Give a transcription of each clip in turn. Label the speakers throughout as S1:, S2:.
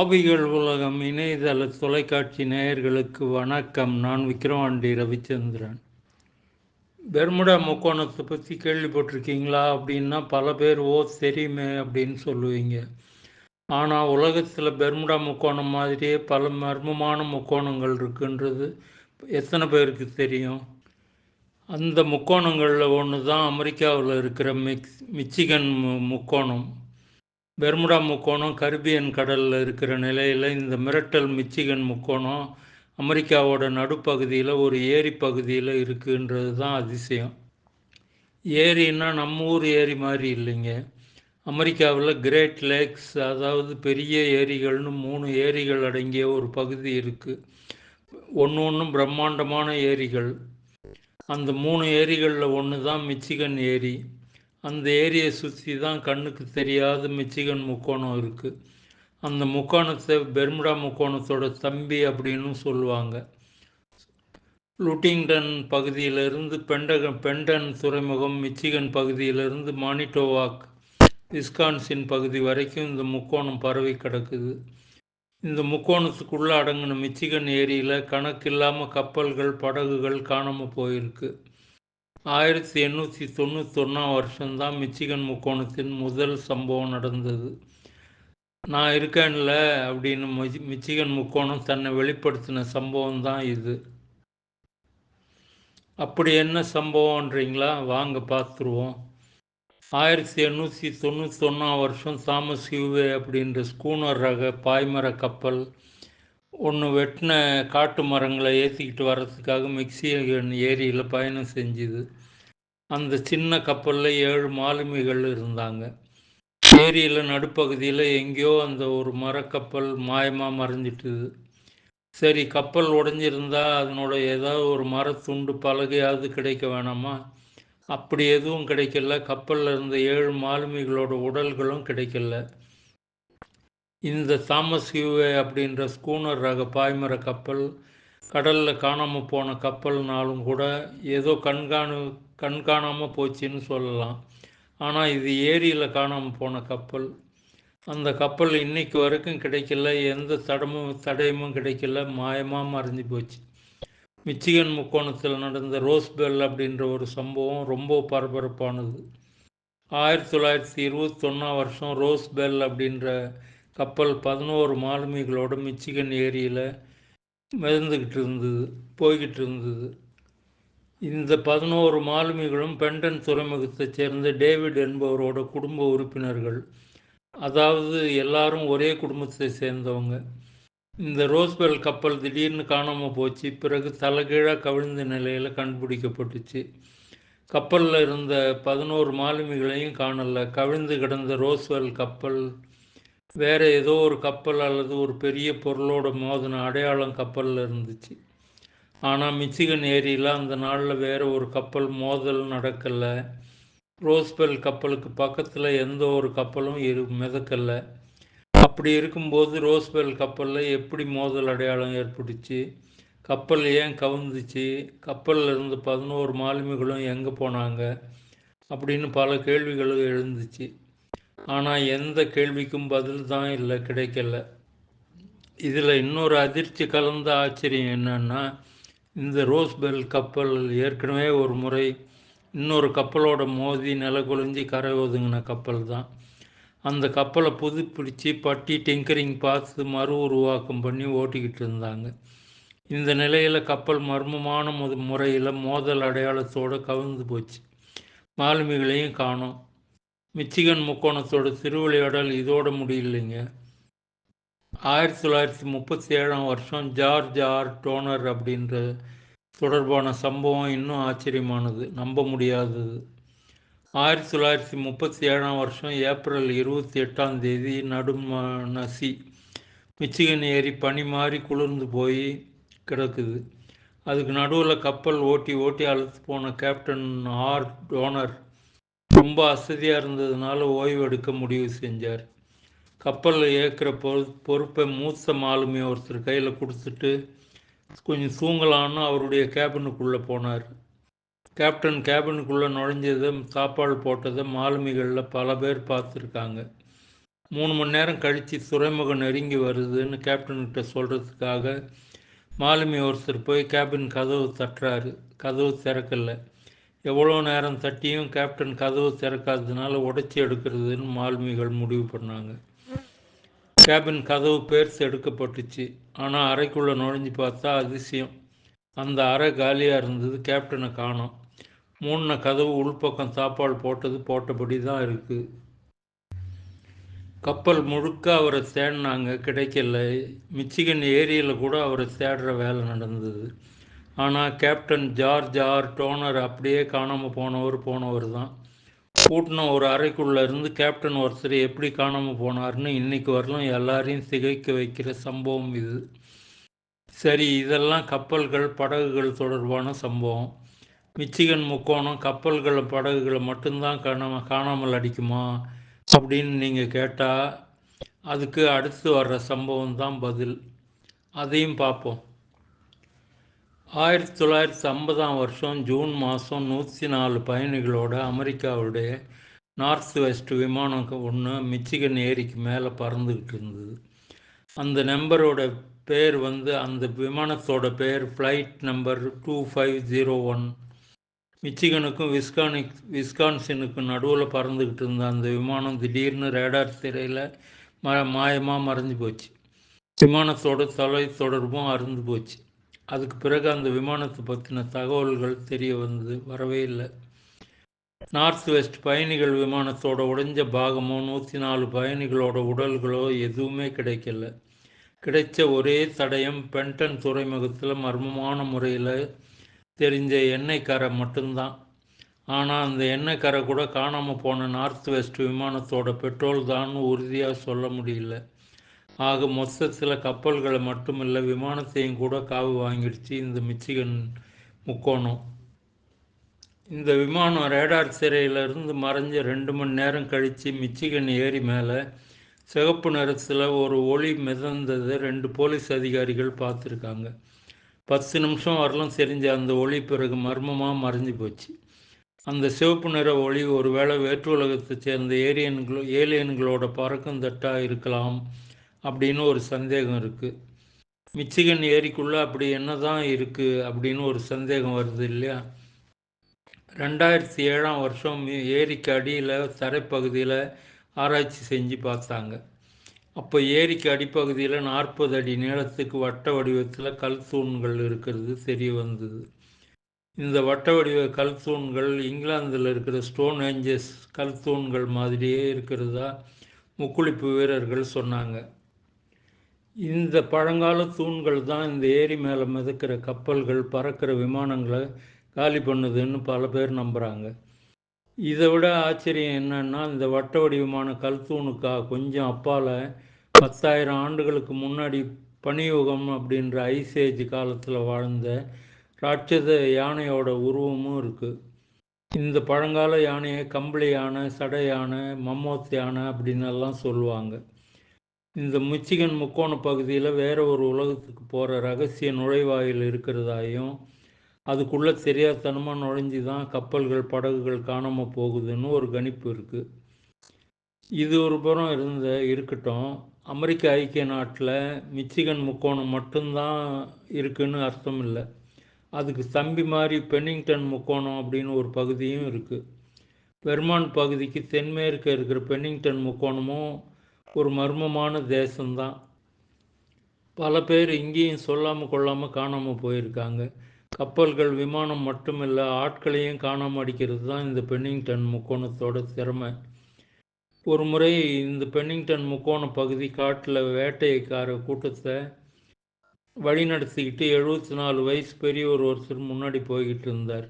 S1: ஆவிகள் உலகம் இணையதள தொலைக்காட்சி நேயர்களுக்கு வணக்கம். நான் விக்ரவாண்டி ரவிச்சந்திரன். பெர்முடா முக்கோணத்தை பற்றி கேள்விப்பட்டிருக்கீங்களா அப்படின்னா பல பேர் ஓ தெரியுமே அப்படின்னு சொல்லுவீங்க. ஆனால் உலகத்தில் பெர்முடா முக்கோணம் மாதிரியே பல மர்மமான முக்கோணங்கள் இருக்குன்றது எத்தனை பேருக்கு தெரியும்? அந்த முக்கோணங்களில் ஒன்று தான் அமெரிக்காவில் இருக்கிற மிக்ஸ் மிச்சிகன் மு- முக்கோணம். பெர்முடா முக்கோணம் கரிபியன் கடலில் இருக்கிற நிலையில் இந்த மிரட்டல் மிச்சிகன் முக்கோணம் அமெரிக்காவோட நடுப்பகுதியில் ஒரு ஏரி பகுதியில் இருக்குன்றது தான் அதிசயம். ஏரின்னா நம்ம ஊர் ஏரி மாதிரி இல்லைங்க. அமெரிக்காவில் கிரேட் லேக்ஸ் அதாவது பெரிய ஏரிகள்னு மூணு ஏரிகள் அடங்கிய ஒரு பகுதி இருக்குது ஒன்று ஒன்றும் பிரம்மாண்டமான ஏரிகள். அந்த மூணு ஏரிகளில் ஒன்று தான் மிச்சிகன் ஏரி. அந்த ஏரியை சுற்றி தான் கண்ணுக்கு தெரியாத மிச்சிகன் முக்கோணம் இருக்குது அந்த முக்கோணத்தை பெர்முடா முக்கோணத்தோட தம்பி அப்படின்னு சொல்லுவாங்க. லுட்டிங்டன் பகுதியிலிருந்து பெண்டகன் பெண்டன் துறைமுகம் மிச்சிகன் பகுதியிலிருந்து மானிட்டோவாக் விஸ்கான்சின் பகுதி வரைக்கும் இந்த முக்கோணம் பரவி கிடக்குது. இந்த முக்கோணத்துக்குள்ளே அடங்கின மிச்சிகன் ஏரியில் கணக்கில்லாமல் கப்பல்கள் படகுகள் காணாமல் போயிருக்கு. ஆயிரத்தி எண்ணூற்றி தொண்ணூத்தொன்னாம் வருஷம்தான் மிச்சிகன் முக்கோணத்தின் முதல் சம்பவம் நடந்தது. நான் இருக்கேன்ல அப்படின்னு மிச்சி- மிச்சிகன் முக்கோணம் தன்னை வெளிப்படுத்தின சம்பவம் தான் இது. அப்படி என்ன சம்பவம்ன்றீங்களா? வாங்க பார்த்துருவோம். ஆயிரத்தி எண்ணூற்றி தொண்ணூத்தொன்னாம் வருஷம் தாமஸ் ஹியூவே அப்படின்ற ஸ்கூனர் ரக பாய்மர கப்பல் ஒன்று வெட்டின காட்டு மரங்களை ஏற்றிக்கிட்டு வர்றதுக்காக மெக்சிகன் ஏரியில் பயணம் செஞ்சுது. அந்த சின்ன கப்பலில் ஏழு மாலுமிகள் இருந்தாங்க. ஏரியில் நடுப்பகுதியில் எங்கேயோ அந்த ஒரு மரக்கப்பல் மாயமாக மறைஞ்சிட்டுது. சரி கப்பல் உடஞ்சிருந்தா அதனோட ஏதாவது ஒரு மரத்துண்டு பலகையாவது கிடைக்க வேணாமா? அப்படி எதுவும் கிடைக்கல. கப்பலில் இருந்த ஏழு மாலுமிகளோட உடல்களும் கிடைக்கல. இந்த தாமஸ் ஹியூவே அப்படின்ற ஸ்கூனர் ரக பாய்மர கப்பல் கடலில் காணாமல் போன கப்பல்னாலும் கூட ஏதோ கண்காணு கண்காணாமல் போச்சுன்னு சொல்லலாம். ஆனால் இது ஏரியில் காணாமல் போன கப்பல். அந்த கப்பல் இன்னைக்கு வரைக்கும் கிடைக்கல. எந்த தடமும் தடயமும் கிடைக்கல. மாயமாக மறைஞ்சு போச்சு. மிச்சிகன் முக்கோணத்தில் நடந்த ரோஸ் பெல் அப்படின்ற ஒரு சம்பவம் ரொம்ப பரபரப்பானது. ஆயிரத்தி தொள்ளாயிரத்தி இருபத்தொன்னாம் வருஷம் ரோஸ் பெல் அப்படின்ற கப்பல் பதினோரு மாலுமிகளோட மிச்சிகன் ஏரியில் மிதந்துக்கிட்டு இருந்தது போய்கிட்டு இருந்தது. இந்த பதினோரு மாலுமிகளும் பெண்டன் துறைமுகத்தைச் சேர்ந்த டேவிட் என்பவரோட குடும்ப உறுப்பினர்கள். அதாவது எல்லாரும் ஒரே குடும்பத்தை சேர்ந்தவங்க. இந்த ரோஸ்பெல் கப்பல் திடீர்னு காணாமல் போச்சு. பிறகு தலைகீழாக கவிழ்ந்த நிலையில் கண்டுபிடிக்கப்பட்டுச்சு. கப்பலில் இருந்த பதினோரு மாலுமிகளையும் காணலை. கவிழ்ந்து கிடந்த ரோஸ்வெல் கப்பல் வேறு ஏதோ ஒரு கப்பல் அல்லது ஒரு பெரிய பொருளோட மோதின அடையாளம் கப்பலில் இருந்துச்சு. ஆனால் மிச்சிகன் ஏரியில் அந்த நாளில் வேறு ஒரு கப்பல் மோதல் நடக்கலை. ரோஸ்பெல் கப்பலுக்கு பக்கத்தில் எந்த ஒரு கப்பலும் இரு மிதக்கலை. அப்படி இருக்கும்போது ரோஸ்பெல் கப்பலில் எப்படி மோதல் அடையாளம் ஏற்பட்டுச்சு? கப்பல் ஏன் கவுந்துச்சு? கப்பலில் இருந்த பதினோரு மாலுமிகளும் எங்கே போனாங்க? அப்படின்னு பல கேள்விகளும் எழுந்துச்சு. ஆனால் எந்த கேள்விக்கும் பதில் தான் இல்லை கிடைக்கல. இதில் இன்னொரு அதிர்ச்சி கலந்த ஆச்சரியம் என்னன்னா இந்த ரோஸ்பெல் கப்பல் ஏற்கனவே ஒரு முறை இன்னொரு கப்பலோட மோதி நிலகுலைஞ்சி கரை ஒதுங்கின கப்பல் தான். அந்த கப்பலை புதுப்பிடிச்சு பட்டி டிங்கரிங் பார்த்து மறு உருவாக்கம் பண்ணி ஓட்டிக்கிட்டு இருந்தாங்க. இந்த நிலையில் கப்பல் மர்மமான முத முறையில் மோதல் அடையாளத்தோடு கவிழ்ந்து போச்சு. மாலுமிகளையும் காணோம். மிச்சிகன் முக்கோணத்தோட திருவிளையாடல் இதோட முடியலைங்க. ஆயிரத்தி தொள்ளாயிரத்தி முப்பத்தி ஏழாம் வருஷம் ஜார்ஜ் ஆர். டோனர் அப்படின்ற தொடர்பான சம்பவம் இன்னும் ஆச்சரியமானது. நம்ப முடியாதது. ஆயிரத்தி தொள்ளாயிரத்தி முப்பத்தி ஏழாம் வருஷம் ஏப்ரல் இருபத்தி எட்டாம் தேதி நடும நசி மிச்சிகன் ஏரி பனி மாறி குளிர்ந்து போய் கிடக்குது. அதுக்கு நடுவில் கப்பல் ஓட்டி ஓட்டி அழுத்து போன கேப்டன் ஆர். டோனர் ரொம்ப அசதியாக இருந்ததுனால ஓய்வு எடுக்க முடிவு செஞ்சார். கப்பலில் ஏற்கிற பொறு பொறுப்பை மூத்த மாலுமி ஒருத்தர் கையில் கொடுத்துட்டு கொஞ்சம் தூங்கலான்னு அவருடைய கேபினுக்குள்ளே போனார். கேப்டன் கேபினுக்குள்ளே நுழைஞ்சதை சாப்பாடு போட்டதை மாலுமிகளில் பல பேர் பார்த்துருக்காங்க. மூணு மணி நேரம் கழித்து துறைமுகம் நெருங்கி வருதுன்னு கேப்டன்கிட்ட சொல்கிறதுக்காக மாலுமி ஒருத்தர் போய் கேபின் கதவு தட்டுறாரு. கதவு திறக்கல. எவ்வளோ நேரம் தட்டியும் கேப்டன் கதவு திறக்காததுனால உடைச்சி எடுக்கிறதுன்னு மாலுமிகள் முடிவு பண்ணாங்க. கேபின் கதவு பேர்ஸ் எடுக்கப்பட்டுச்சு. ஆனால் அறைக்குள்ளே நுழைஞ்சு பார்த்தா அதிசயம். அந்த அறை காலியாக இருந்தது கேப்டனை காணோம். மூணு கதவு உள்பக்கம் சாப்பாடு போட்டது போட்டபடி தான் இருக்குது கப்பல் முழுக்க அவரை தேடினாங்க கிடைக்கல. மிச்சிகன் ஏரியில் கூட அவரை தேடுற வேலை நடந்தது. ஆனால் கேப்டன் ஜார்ஜ் ஆர் டோனர் அப்படியே காணாமல் போனவர் போனவர் தான் கூட்டின ஒரு அறைக்குள்ளே இருந்து கேப்டன் ஒருத்தர் எப்படி காணாமல் போனார்னு இன்னைக்கு வரலும் எல்லாரையும் திகைக்க வைக்கிற சம்பவம் இது. சரி இதெல்லாம் கப்பல்கள் படகுகள் தொடர்பான சம்பவம். மிச்சிகன் முக்கோணம் கப்பல்களை படகுகளை மட்டும்தான் காணாம காணாமல் அடிக்குமா அப்படின்னு நீங்கள் கேட்டால் அதுக்கு அடுத்து வர்ற சம்பவம் தான் பதில். அதையும் பார்ப்போம். ஆயிரத்தி தொள்ளாயிரத்தி ஐம்பதாம் வருஷம் ஜூன் மாதம் நூற்றி நாலு பயணிகளோட அமெரிக்காவுடைய நார்த் வெஸ்ட் விமானம் ஒன்று மிச்சிகன் ஏரிக்கு மேலே பறந்துக்கிட்டு இருந்தது. அந்த நம்பரோட பேர் வந்து அந்த விமானத்தோட பேர் flight number two five zero one. மிச்சிகனுக்கும் விஸ்கானிக் விஸ்கான்சினுக்கும் நடுவில் பறந்துக்கிட்டு இருந்த அந்த விமானம் திடீர்னு ரேடார் திரையில் ம மாயமாக மறைஞ்சு போச்சு. விமானத்தோட தொலை தொடர்பும் அறுந்து போச்சு. அதுக்கு பிறகு அந்த விமானத்தை பற்றின தகவல்கள் தெரிய வந்தது வரவே இல்லை. நார்த் வெஸ்ட் பயணிகள் விமானத்தோட உடைஞ்ச பாகமோ நூற்றி நாலு பயணிகளோட உடல்களோ எதுவுமே கிடைக்கல. கிடைச்ச ஒரே தடயம் பென்டன் துறைமுகத்தில் மர்மமான முறையில் தெரிஞ்ச எண்ணெய்க்காரை மட்டும்தான். ஆனால் அந்த எண்ணெய்க்காரை கூட காணாமல் போன நார்த் வெஸ்ட் விமானத்தோட பெட்ரோல் தான் உறுதியாக சொல்ல முடியல. ஆக மொத்த சில கப்பல்களை மட்டுமல்ல விமானத்தையும் கூட காவு வாங்கிடுச்சு இந்த மிச்சிகன் முக்கோணம். இந்த விமானம் ரேடார் சிறையிலிருந்து மறைஞ்சு ரெண்டு மணி நேரம் கழித்து மிச்சிகன் ஏரி மேலே சிகப்பு நிறத்தில் ஒரு ஒளி மிதந்ததை ரெண்டு போலீஸ் அதிகாரிகள் பார்த்துருக்காங்க. பத்து நிமிஷம் வரலாம் தெரிஞ்ச அந்த ஒளி பிறகு மர்மமாக மறைஞ்சு போச்சு. அந்த சிவப்பு நிற ஒளி ஒருவேளை வேற்று உலகத்தை சேர்ந்த ஏரியன்களோ ஏலியன்களோட பறக்கும் தட்டாக இருக்கலாம் அப்படின்னு ஒரு சந்தேகம் இருக்குது மிச்சிகன் ஏரிக்குள்ளே அப்படி என்ன தான் இருக்குது அப்படின்னு ஒரு சந்தேகம் வருது இல்லையா? ரெண்டாயிரத்தி ஏழாம் வருஷம் ஏரிக்கு அடியில் தரைப்பகுதியில் ஆராய்ச்சி செஞ்சு பார்த்தாங்க. அப்போ ஏரிக்கு அடிப்பகுதியில் நாற்பது அடி நீளத்துக்கு வட்ட வடிவத்தில் கல் தூண்கள் இருக்கிறது தெரிய வந்தது. இந்த வட்ட வடிவ கல் தூண்கள் இங்கிலாந்தில் இருக்கிற ஸ்டோன் ஏஞ்சஸ் கல் தூண்கள் மாதிரியே இருக்கிறதா? முக்குளிப்பு வீரர்கள் சொன்னாங்க. இந்த பழங்கால தூண்கள் தான் இந்த ஏரி மேலே மிதக்கிற கப்பல்கள் பறக்கிற விமானங்களை காலி பண்ணுதுன்னு பல பேர் நம்புகிறாங்க இதை விட ஆச்சரியம் என்னன்னா இந்த வட்ட வடிவமான கல் தூணுக்கா கொஞ்சம் அப்பால் பத்தாயிரம் ஆண்டுகளுக்கு முன்னாடி பனியுகம் அப்படின்ற ஐசேஜ் காலத்தில் வாழ்ந்த ராட்சத யானையோட உருவமும் இருக்குது இந்த பழங்கால யானையை கம்பளி யானை சடை யானை மம்மோத் யானை அப்படின்னு எல்லாம் சொல்லுவாங்க. இந்த மிச்சிகன் முக்கோண பகுதியில் வேற ஒரு உலகத்துக்கு போகிற ரகசிய நுழைவாயில் இருக்கிறதாயும் அதுக்குள்ளே தெரியாதனமாக நுழைஞ்சு தான் கப்பல்கள் படகுகள் காணாமல் போகுதுன்னு ஒரு கணிப்பு இருக்குது இது ஒரு புறம் இருந்த இருக்கட்டும். அமெரிக்க ஐக்கிய நாட்டில் மிச்சிகன் முக்கோணம் மட்டும்தான் இருக்குன்னு அர்த்தம் இல்லை அதுக்கு தம்பி மாதிரி பென்னிங்டன் முக்கோணம் அப்படின்னு ஒரு பகுதியும் இருக்குது வெர்மான் பகுதிக்கு தென்மேற்க இருக்கிற பென்னிங்டன் முக்கோணமும் ஒரு மர்மமான தேசம்தான். பல பேர் இங்கேயும் சொல்லாமல் கொள்ளாமல் காணாமல் போயிருக்காங்க. கப்பல்கள் விமானம் மட்டுமில்லை ஆட்களையும் காணாமல் அடிக்கிறது தான் இந்த பென்னிங்டன் முக்கோணத்தோட திறமை. ஒரு முறை இந்த பென்னிங்டன் முக்கோண பகுதி காட்டில் வேட்டைக்கார கூட்டத்தை வழிநடத்திக்கிட்டு எழுபத்தி நாலு வயசு பெரியவர் ஒருத்தர் முன்னாடி போய்கிட்டு இருந்தார்.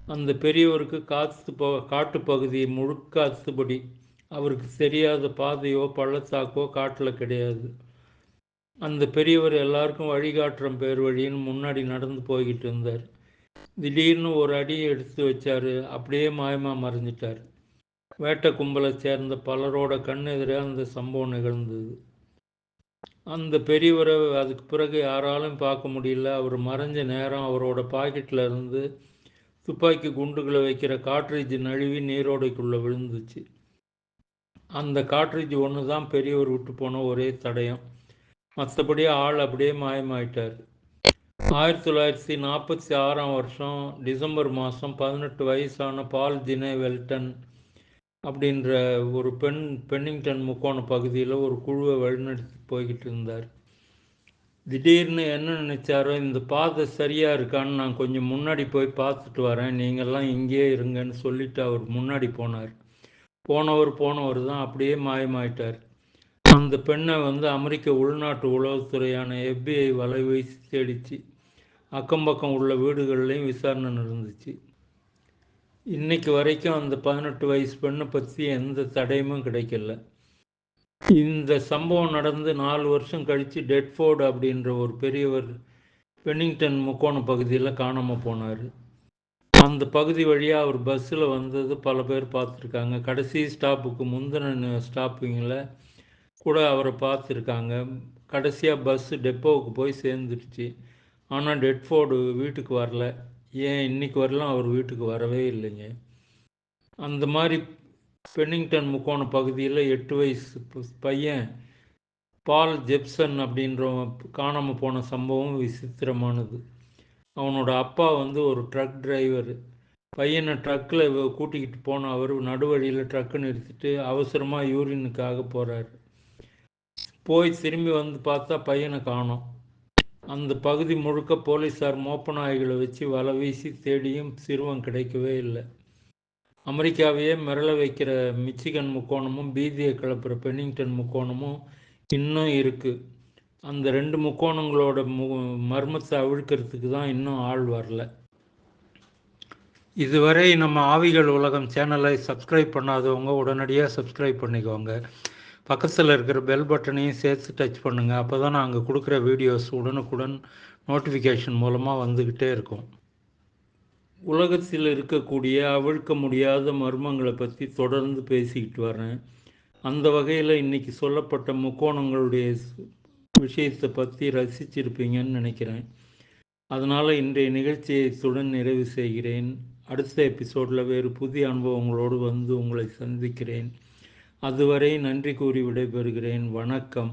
S1: அந்த பெரியவருக்கு காத்து ப காட்டு பகுதி முழுக்க அத்துபடி அவருக்கு தெரியாத பாதையோ பள்ளத்தாக்கோ காட்டில் கிடையாது. அந்த பெரியவர் எல்லாருக்கும் வழிகாட்டுற பேர் வழின்னு முன்னாடி நடந்து போய்கிட்டு இருந்தார். திடீர்னு ஒரு அடியை எடுத்து வச்சார். அப்படியே மாயமாக மறைஞ்சிட்டார். வேட்டை கும்பலை சேர்ந்த பலரோட கண்ணெதிரே அந்த சம்பவம் நிகழ்ந்தது. அந்த பெரியவரை அதுக்கு பிறகு யாராலும் பார்க்க முடியல. அவர் மறைஞ்ச நேரம் அவரோட பாக்கெட்டில் இருந்து துப்பாக்கி குண்டுகளை வைக்கிற காட்ரேஜ் நழுவி நீரோடைக்குள்ளே விழுந்துச்சு. அந்த காட்ரிட்ஜ் ஒன்று தான் பெரியவர் விட்டு போன ஒரே தடயம். மற்றபடி ஆள் அப்படியே மாயமாயிட்டார். ஆயிரத்தி தொள்ளாயிரத்தி நாற்பத்தி ஆறாம் வருஷம் டிசம்பர் மாதம் பதினெட்டு வயசான பால் தினே வெல்டன் அப்படின்ற ஒரு பெண் பென்னிங்டன் முக்கோண பகுதியில் ஒரு குழுவை வழிநடத்தி போய்கிட்டு இருந்தார். திடீர்னு என்ன நினச்சாரோ இந்த பாதை சரியாக இருக்கான்னு நான் கொஞ்சம் முன்னாடி போய் பார்த்துட்டு வரேன். நீங்கள்லாம் இங்கேயே இருங்கன்னு சொல்லிட்டு அவர் முன்னாடி போனார். போனவர் போனவர் தான் அப்படியே மாயமாயிட்டார். அந்த பெண்ணை வந்து அமெரிக்க உள்நாட்டு உளவுத்துறையான எஃபிஐ வலை வீசி தேடிச்சு அக்கம் பக்கம் உள்ள வீடுகள்லையும் விசாரணை நடந்துச்சு. இன்னைக்கு வரைக்கும் அந்த பதினெட்டு வயசு பெண்ணை பற்றி எந்த தடையுமும் கிடைக்கல. இந்த சம்பவம் நடந்து நாலு வருஷம் கழித்து டெட்ஃபோர்டு அப்படின்ற ஒரு பெரியவர் பென்னிங்டன் முக்கோண பகுதியில் காணாமல் போனார். அந்த பகுதி வழியாக அவர் பஸ்ஸில் வந்தது பல பேர் பார்த்துருக்காங்க. கடைசி ஸ்டாப்புக்கு முந்தின ஸ்டாப்பிங்கில் கூட அவரை பார்த்துருக்காங்க. கடைசியாக பஸ்ஸு டெப்போவுக்கு போய் சேர்ந்துடுச்சு. ஆனால் டெட்ஃபோர்டு வீட்டுக்கு வரல. ஏன் இன்னைக்கு வரலாம் அவர் வீட்டுக்கு வரவே இல்லைங்க. அந்த மாதிரி பென்னிங்டன் முக்கோண பகுதியில் எட்டு வயசு பையன் பால் ஜெப்சன் அப்படின்றவன் காணாமல் போன சம்பவம் விசித்திரமானது. அவனோட அப்பா வந்து ஒரு ட்ரக் டிரைவர் பையனை ட்ரக்கில் கூட்டிக்கிட்டு போன அவர் நடுவழியில் ட்ரக்கு நிறுத்திட்டு அவசரமாக யூரினுக்காக போகிறார் போய் திரும்பி வந்து பார்த்தா பையனை காணோம். அந்த பகுதி முழுக்க போலீஸார் மோப்ப நாய்களை வச்சு வலை வீசி தேடியும் சிறுவன் கிடைக்கவே இல்லை. அமெரிக்காவையே மிரள வைக்கிற மிச்சிகன் முக்கோணமும் பீதியை கிளப்புற பென்னிங்டன் முக்கோணமும் இன்னும் இருக்குது அந்த ரெண்டு முக்கோணங்களோட மு மர்மத்தை அவிழ்க்கிறதுக்கு தான் இன்னும் ஆள் வரல. இதுவரை நம்ம ஆவிகள் உலகம் சேனலை சப்ஸ்கிரைப் பண்ணாதவங்க உடனடியாக சப்ஸ்கிரைப் பண்ணிக்கோங்க. பக்கத்தில் இருக்கிற பெல் பட்டனையும் சேர்த்து டச் பண்ணுங்கள் அப்போ தான் நாங்கள் கொடுக்குற வீடியோஸ் உடனுக்குடன் நோட்டிஃபிகேஷன் மூலமாக வந்துக்கிட்டே இருக்கும். உலகத்தில் இருக்கக்கூடிய அவிழ்க்க முடியாத மர்மங்களை பற்றி தொடர்ந்து பேசிக்கிட்டு வரேன். அந்த வகையில் இன்றைக்கி சொல்லப்பட்ட முக்கோணங்களுடைய விஷயத்தை பற்றி ரசிச்சிருப்பீங்கன்னு நினைக்கிறேன். அதனால் இன்றைய நிகழ்ச்சியை இத்துடன் நிறைவு செய்கிறேன். அடுத்த எபிசோடில் வேறு புதிய அனுபவங்களோடு வந்து உங்களை சந்திக்கிறேன். அதுவரை நன்றி கூறி விடைபெறுகிறேன். வணக்கம்.